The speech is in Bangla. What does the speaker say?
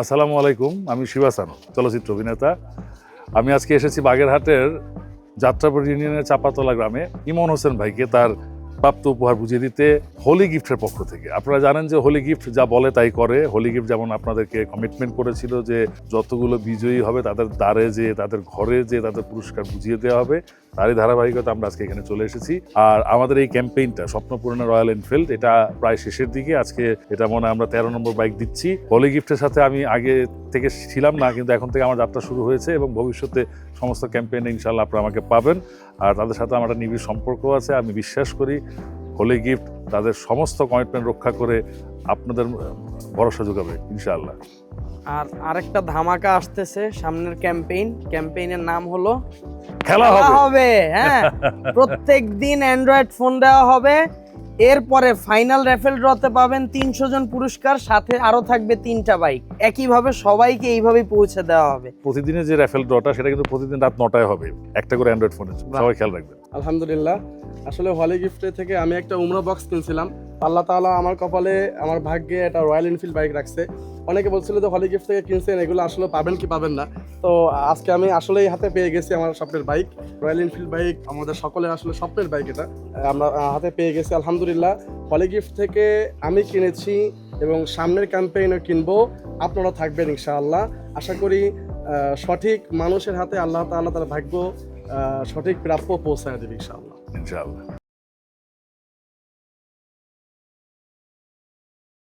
আসসালামু আলাইকুম, আমি শিবাসান চলচ্চিত্র অভিনেতা। আমি আজকে এসেছি বাগেরহাটের যাত্রাপুর ইউনিয়নের চাপাতলা গ্রামে। ইমন হোসেন ভাইকে তার প্রাপ্ত উপহার বুঝিয়ে দিতে হোলি গিফটের পক্ষ থেকে। আপনারা জানেন যে হোলি গিফট যা বলে তাই করে। হোলি গিফট যেমন আপনাদেরকে কমিটমেন্ট করেছিল যে যতগুলো বিজয়ী হবে, তাদের দ্বারে যে, তাদের ঘরে যে, তাদের পুরস্কার বুঝিয়ে দেওয়া হবে, তারই ধারাবাহিকতা আমরা আজকে এখানে চলে এসেছি। আর আমাদের এই ক্যাম্পেইনটা স্বপ্নপূরণের রয়্যাল এনফিল্ড এটা প্রায় শেষের দিকে। আজকে এটা মনে আমরা তেরো নম্বর বাইক দিচ্ছি। হোলি গিফটের সাথে আমি আগে থেকে ছিলাম না, কিন্তু এখন থেকে আমার যাত্রা শুরু হয়েছে এবং ভবিষ্যতে সমস্ত ক্যাম্পেইনে ইনশাল্লাহ আপনারা আমাকে পাবেন। আর তাদের সাথে আমার একটা নিবিড় সম্পর্ক আছে, আমি বিশ্বাস করি হোলি গিফট তাদের সমস্ত কমিটমেন্ট রক্ষা করে আপনাদের ভরসা যোগাবে ইনশাল্লাহ আর আরেকটা ধামাকা আসতেছে সামনের ক্যাম্পেইন ক্যাম্পেইনের নাম হলো খেলা হবে। হ্যাঁ। প্রত্যেক দিন অ্যান্ড্রয়েড ফোন দেওয়া হবে। এরপরে ফাইনাল রেফেল ড্রতে পাবেন তিনশো জন পুরস্কার সাথে আরও থাকবে তিনটা বাইক একইভাবে সবাইকে এইভাবেই পৌঁছে দেওয়া হবে। প্রতিদিনের যে র্যাফেল ড্রটা সেটা কিন্তু প্রতিদিন রাত নটায় হবে। একটা করে অ্যান্ড্রয়েড ফোনে সবাই খেয়াল রাখবেন। আলহামদুলিল্লাহ। আসলে হলি গিফটে থেকে আমি একটা উমরা বক্স কিনছিলাম। আল্লাহ তাআলা আমার কপালে, আমার ভাগ্যে একটা রয়্যাল এনফিল্ড বাইক রাখছে। অনেকে বলছিল যে হলি গিফট থেকে কিনছেন, এগুলো আসলে পাবেন কি পাবেন না। তো আজকে আমি আসলেই হাতে পেয়ে গেছি আমার স্বপ্নের বাইক রয়্যাল এনফিল্ড বাইক আমাদের সকলের আসলে স্বপ্নের বাইক এটা। আমরা হাতে পেয়ে গেছি, আলহামদুলিল্লাহ। হলি গিফট থেকে আমি কিনেছি এবং সামনের ক্যাম্পেইনও কিনবো, আপনারা থাকবেন ইনশাআল্লাহ। আশা করি সঠিক মানুষের হাতে আল্লাহ তাআলা তার ভাগ্য সঠিক প্রাপ্য পৌঁছায় দেবে ইনশাআল্লাহ। ইনশাআল্লাহ।